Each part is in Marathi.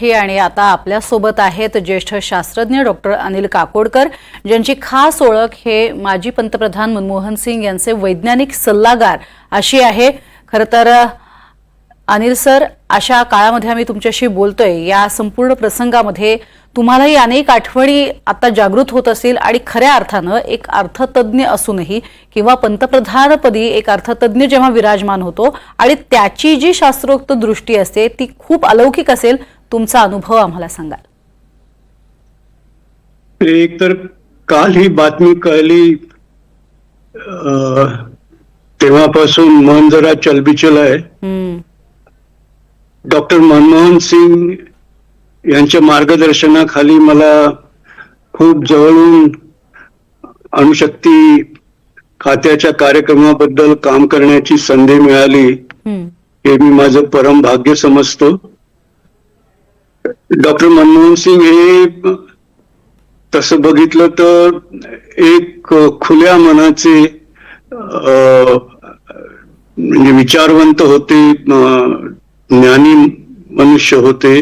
हे आणि आता आपल्यासोबत आहेत ज्येष्ठ शास्त्रज्ञ डॉक्टर अनिल काकोडकर ज्यांची खास ओळख हे माजी पंतप्रधान मनमोहन सिंग यांचे वैज्ञानिक सल्लागार अशी आहे. खरं तर अनिल सर अशा काळामध्ये आम्ही तुमच्याशी बोलतोय. या संपूर्ण प्रसंगामध्ये तुम्हालाही अनेक आठवणी आता जागृत होत असतील आणि खऱ्या अर्थानं एक अर्थतज्ञ असूनही किंवा पंतप्रधानपदी एक अर्थतज्ञ जेव्हा विराजमान होतो आणि त्याची जी शास्त्रोक्त दृष्टी असते ती खूप अलौकिक असेल तुमचा अनुभव आम्हाला सांगाल. एक तर काल ही बातमी कळली तेव्हापासून मन जरा चलबिचल आहे. डॉक्टर मनमोहन सिंग यांच्या मार्गदर्शनाखाली मला खूप जवळून अणुशक्ती खात्याच्या कार्यक्रमाबद्दल काम करण्याची संधी मिळाली. हे मी माझं परम भाग्य समजतो. डॉक्टर मनमोहन सिंग हे तसं बघितलं तर एक खुल्या मनाचे म्हणजे विचारवंत होते ज्ञानी मनुष्य होते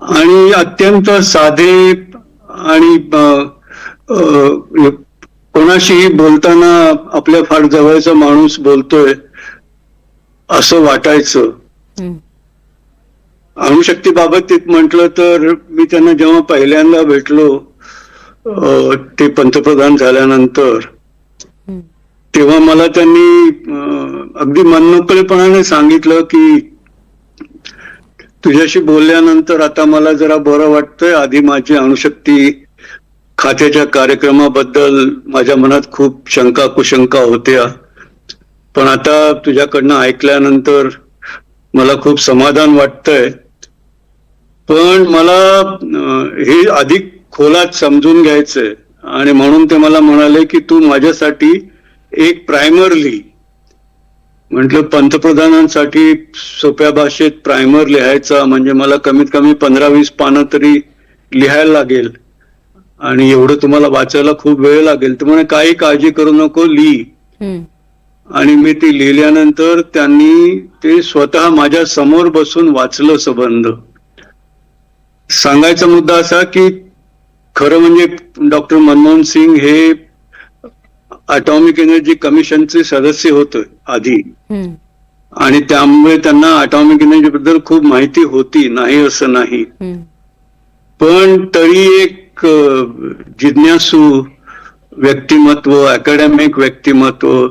आणि अत्यंत साधे आणि कोणाशीही बोलताना आपल्या फार जवळचा माणूस बोलतोय असं वाटायचं. हम्म, अणुशक्तीबाबत म्हटलं तर मी त्यांना जेव्हा पहिल्यांदा भेटलो ते पंतप्रधान झाल्यानंतर तेव्हा मला त्यांनी अगदी मनमोकळेपणाने सांगितलं की तुझ्याशी बोलल्यानंतर आता मला जरा बरं वाटतंय. आधी माझी अणुशक्ती खात्याच्या कार्यक्रमाबद्दल माझ्या मनात खूप शंका कुशंका होत्या. पण आता तुझ्याकडनं ऐकल्यानंतर मला खूप समाधान वाटतंय. पण मला हे अधिक खोलात समजून घ्यायचंय. आणि म्हणून ते मला म्हणाले की तू माझ्यासाठी एक प्रायमरली म्हटलं पंतप्रधानांसाठी सोप्या भाषेत प्रायमर लिहायचा म्हणजे मला कमीत कमी पंधरा वीस पानं तरी लिहायला लागेल. आणि एवढं तुम्हाला वाचायला खूप वेळ लागेल. तर म्हणे काही काळजी करू नको लिही आणि मी ती लिहिल्यानंतर त्यांनी ते स्वतः माझ्यासमोर बसून वाचलं संबंध. सांगायचा मुद्दा असा की खरं म्हणजे डॉक्टर मनमोहन सिंग हे अटॉमिक एनर्जी कमिशनचे सदस्य होते आधी. आणि त्यामुळे त्यांना अटॉमिक एनर्जी बद्दल खूप माहिती होती नाही असं नाही. पण तरी एक जिज्ञासू व्यक्तिमत्व अकॅडमिक व्यक्तिमत्व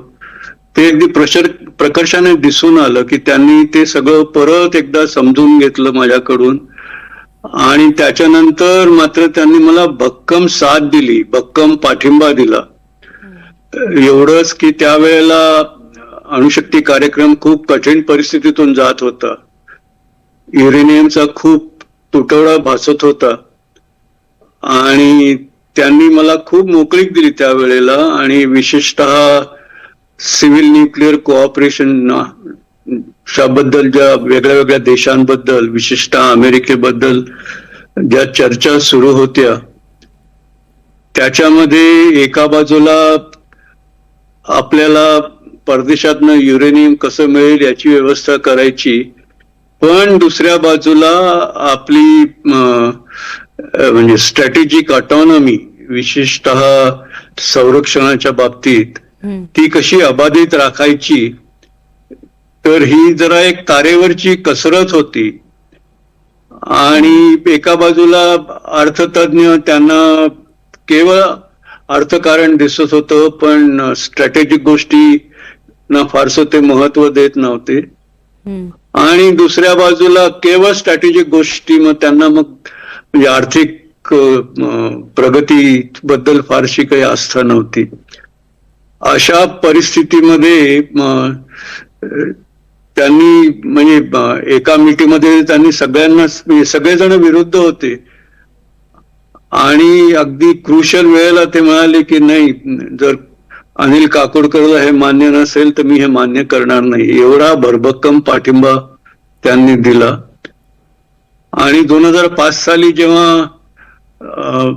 ते अगदी प्रशर प्रकर्षाने दिसून आलं की त्यांनी ते सगळं परत एकदा समजून घेतलं माझ्याकडून. आणि त्याच्यानंतर मात्र त्यांनी मला भक्कम साथ दिली भक्कम पाठिंबा दिला. एवढंच की त्यावेळेला अणुशक्ती कार्यक्रम खूप कठीण परिस्थितीतून जात होता. युरेनियमचा खूप तुटवडा भासत होता. आणि त्यांनी मला खूप मोकळीक दिली त्यावेळेला आणि विशेषतः सिव्हिल न्यूक्लिअर कोऑपरेशनबद्दल ज्या वेगळ्या वेगळ्या देशांबद्दल विशेषतः अमेरिकेबद्दल ज्या चर्चा सुरू होत्या त्याच्यामध्ये एका बाजूला आपल्याला परदेशातनं युरेनियम कसं मिळेल याची व्यवस्था करायची. पण दुसऱ्या बाजूला आपली म्हणजे स्ट्रॅटेजिक ऑटॉनॉमी विशेषतः संरक्षणाच्या बाबतीत ती कशी अबाधित राखायची तर ही जरा एक तारेवरची कसरत होती. आणि एका बाजूला अर्थतज्ञ त्यांना केवळ अर्थकारण दिसत होतं पण स्ट्रॅटेजिक गोष्टी ना फारसं ते महत्त्व देत नव्हते. आणि दुसऱ्या बाजूला केवळ स्ट्रॅटेजिक गोष्टी मग त्यांना मग म्हणजे आर्थिक प्रगती बद्दल फारशी काही आस्था नव्हती. अशा परिस्थितीमध्ये त्यांनी म्हणजे एका मिटीमध्ये त्यांनी सगळ्यांना म्हणजे सगळेजण विरुद्ध होते. आणि अगदी क्रुशल वेळेला ते म्हणाले की नाही जर अनिल काकोडकरला हे मान्य नसेल तर मी हे मान्य करणार नाही. एवढा भरभक्कम पाठिंबा त्यांनी दिला. आणि दोन हजार पाच साली जेव्हा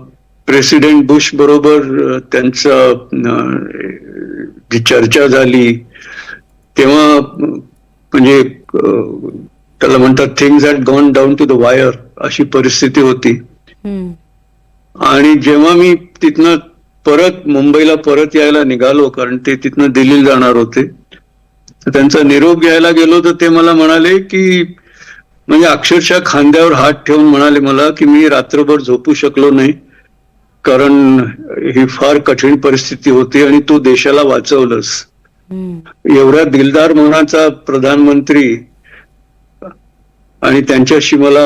प्रेसिडेंट बुश बरोबर त्यांचं त्यांचा जी चर्चा झाली तेव्हा म्हणजे त्याला म्हणतात things had gone down to the wire अशी परिस्थिती होती. आणि जेव्हा मी तिथनं परत मुंबईला परत यायला निघालो कारण ते तिथनं दिल्लीला जाणार होते त्यांचा निरोप घ्यायला गेलो तर ते मला म्हणाले की म्हणजे अक्षरशः खांद्यावर हात ठेवून म्हणाले मला की मी रात्रभर झोपू शकलो नाही कारण ही फार कठीण परिस्थिती होती आणि तू देशाला वाचवलंस. एवढ्या दिलदार मनाचा प्रधानमंत्री आणि त्यांच्याशी मला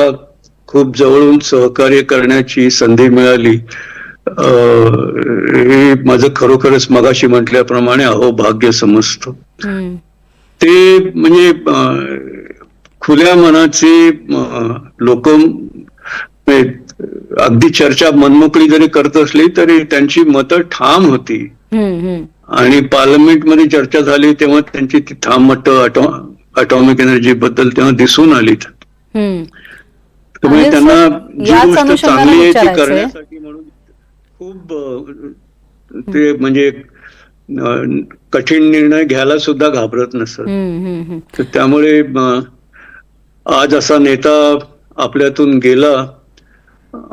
खूप जवळून सहकार्य करण्याची संधी मिळाली हे माझं खरोखरच मगाशी म्हटल्याप्रमाणे अहो भाग्य समजतो. ते म्हणजे खुल्या मनाचे लोक अगदी चर्चा मनमोकळी जरी करत असली तरी त्यांची मतं ठाम होती. आणि पार्लमेंटमध्ये चर्चा झाली तेव्हा त्यांची ती ठाम मतं अटॉमिक एनर्जी बद्दल तेव्हा दिसून आलीत. त्यामुळे त्यांना जी गोष्ट चांगली आहे ती. करण्यासाठी म्हणून खूप ते म्हणजे कठीण निर्णय घ्यायला सुद्धा घाबरत नसत त्यामुळे आज असा नेता आपल्यातून गेला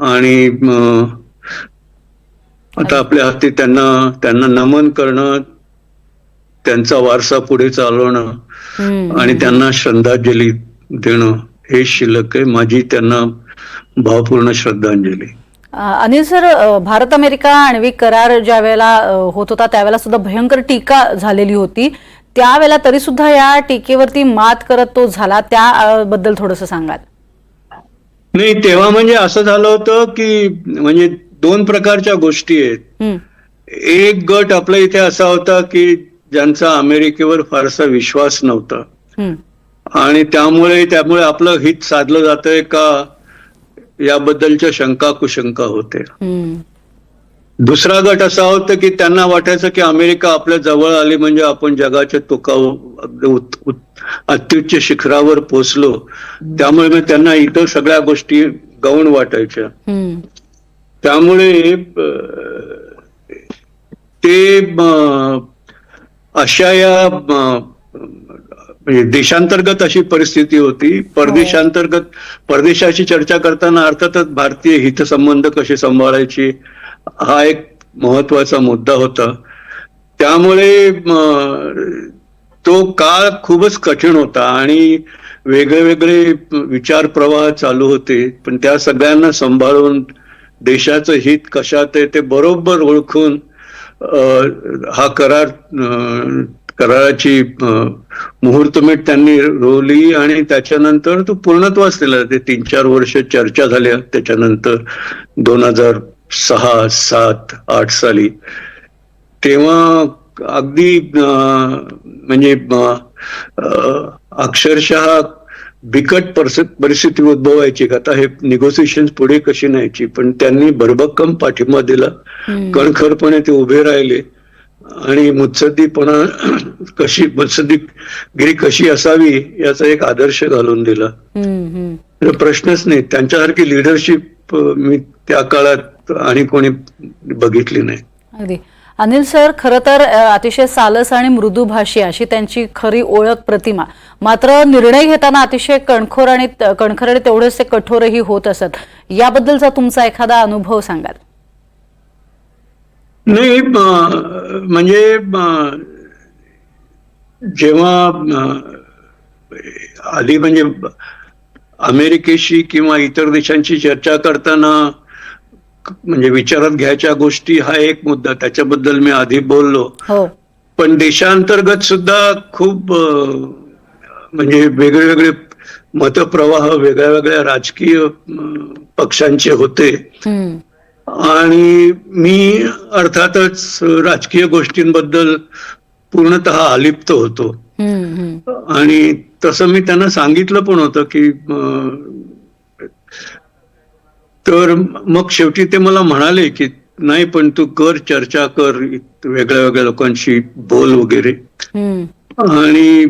आणि आता आपल्या हाती त्यांना त्यांना नमन करणं त्यांचा वारसा पुढे चालवणं. आणि त्यांना श्रद्धांजली देणं हे शिल्लक आहे. माझी त्यांना भावपूर्ण श्रद्धांजली. अनिल सर भारत अमेरिका आण्विक करार ज्या वेळेला होत होता त्यावेळेला सुद्धा भयंकर टीका झालेली होती. त्यावेळेला तरी सुद्धा या टीकेवरती मात करत तो झाला. त्याबद्दल थोडस सांगाल. नाही तेव्हा म्हणजे असं झालं होतं की म्हणजे दोन प्रकारच्या गोष्टी आहेत. एक गट आपल्या इथे असा होता की ज्यांचा अमेरिकेवर फारसा विश्वास नव्हता. आणि त्यामुळे त्यामुळे आपलं हित साधलं जातंय का याबद्दलच्या शंका कुशंका होते. दुसरा गट असा होता की त्यांना वाटायचं की अमेरिका आपल्या जवळ आली म्हणजे आपण जगाच्या उत- अत्युच्च शिखरावर पोचलो त्यामुळे मग त्यांना इतर सगळ्या गोष्टी गौण वाटायच्या. त्यामुळे ते अशा या म्हणजे देशांतर्गत अशी परिस्थिती होती. परदेशांतर्गत परदेशाची चर्चा करताना अर्थातच भारतीय हितसंबंध कसे सांभाळायचे हा एक महत्त्वाचा मुद्दा होता. त्यामुळे तो काळ खूपच कठीण होता आणि वेगळे वेगळे विचार प्रवाह चालू होते. पण त्या सगळ्यांना सांभाळून देशाचं हित कशात आहे ते बरोबर ओळखून हा करार अं, मुहूर्तमेढ त्यांनी रोवली आणि त्याच्यानंतर तो पूर्णत्वास दिला ते तीन चार वर्ष चर्चा झाल्या. त्याच्यानंतर दोन हजार सहा सात आठ साली तेव्हा अगदी म्हणजे अक्षरशः बिकट परस- परिस्थिती उद्भवायची. का आता हे निगोसिएशन पुढे कशी न्यायची? पण त्यांनी भरभक्कम पाठिंबा दिला. कणखरपणे ते उभे राहिले. आणि मुत्सद्दीपणा कशी मुत्सद्दीगिरी कशी असावी याचा एक आदर्श घालून दिला. तर प्रश्नच नाही. त्यांच्यासारखी लिडरशिप मी त्या काळात आणि कोणी बघितली नाही. अगदी. अनिल सर खरं तर अतिशय सालस आणि मृदुभाषी अशी त्यांची खरी ओळख प्रतिमा. मात्र निर्णय घेताना अतिशय कणखोर आणि कणखर आणि तेवढेच ते कठोरही होत असत. याबद्दलचा तुमचा एखादा अनुभव सांगाल. नाही म्हणजे जेव्हा आधी म्हणजे अमेरिकेशी किंवा इतर देशांची चर्चा करताना म्हणजे विचारात घ्यायच्या गोष्टी हा एक मुद्दा. त्याच्याबद्दल मी आधी बोललो. हो. पण देशांतर्गत सुद्धा खूप म्हणजे वेगळे वेगळे मतप्रवाह वेगळ्या वेगळ्या राजकीय पक्षांचे होते. आणि मी अर्थातच राजकीय गोष्टींबद्दल पूर्णतः अलिप्त होतो. आणि तसं मी त्यांना सांगितलं पण होतं की तर मग शेवटी ते मला म्हणाले की नाही पण तू कर चर्चा कर वेगळ्या वेगळ्या लोकांशी बोल वगैरे. आणि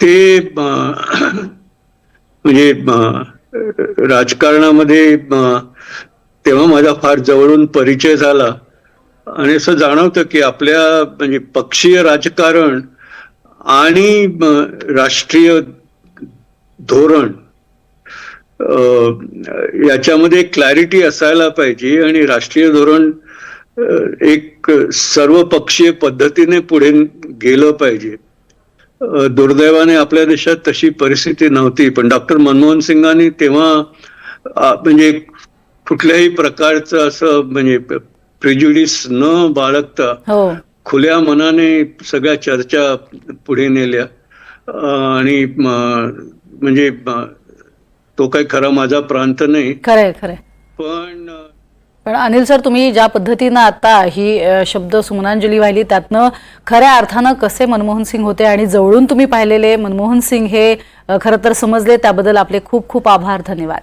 ते म्हणजे राजकारणामध्ये तेव्हा माझा फार जवळून परिचय झाला. आणि असं जाणवतं की आपल्या म्हणजे पक्षीय राजकारण आणि राष्ट्रीय धोरण याच्यामध्ये क्लॅरिटी असायला पाहिजे आणि राष्ट्रीय धोरण एक सर्वपक्षीय पद्धतीने पुढे गेलं पाहिजे. दुर्दैवाने आपल्या देशात तशी परिस्थिती नव्हती. पण डॉक्टर मनमोहन सिंगांनी तेव्हा म्हणजे कुठल्याही प्रकारचं असं म्हणजे प्रिज्युडिस न बाळगता हो. खुल्या मनाने सगळ्या चर्चा पुढे नेल्या. आणि म्हणजे तो काही खरा माझा प्रांत नाही. खरंय खरंय. पण पण अनिल सर तुम्ही ज्या पद्धतीनं आता ही शब्द सुमनांजली वाहिली त्यातनं खऱ्या अर्थानं कसे मनमोहन सिंग होते आणि जवळून तुम्ही पाहिलेले मनमोहन सिंग हे खरं तर समजले त्याबद्दल आपले खूप खूप आभार धन्यवाद.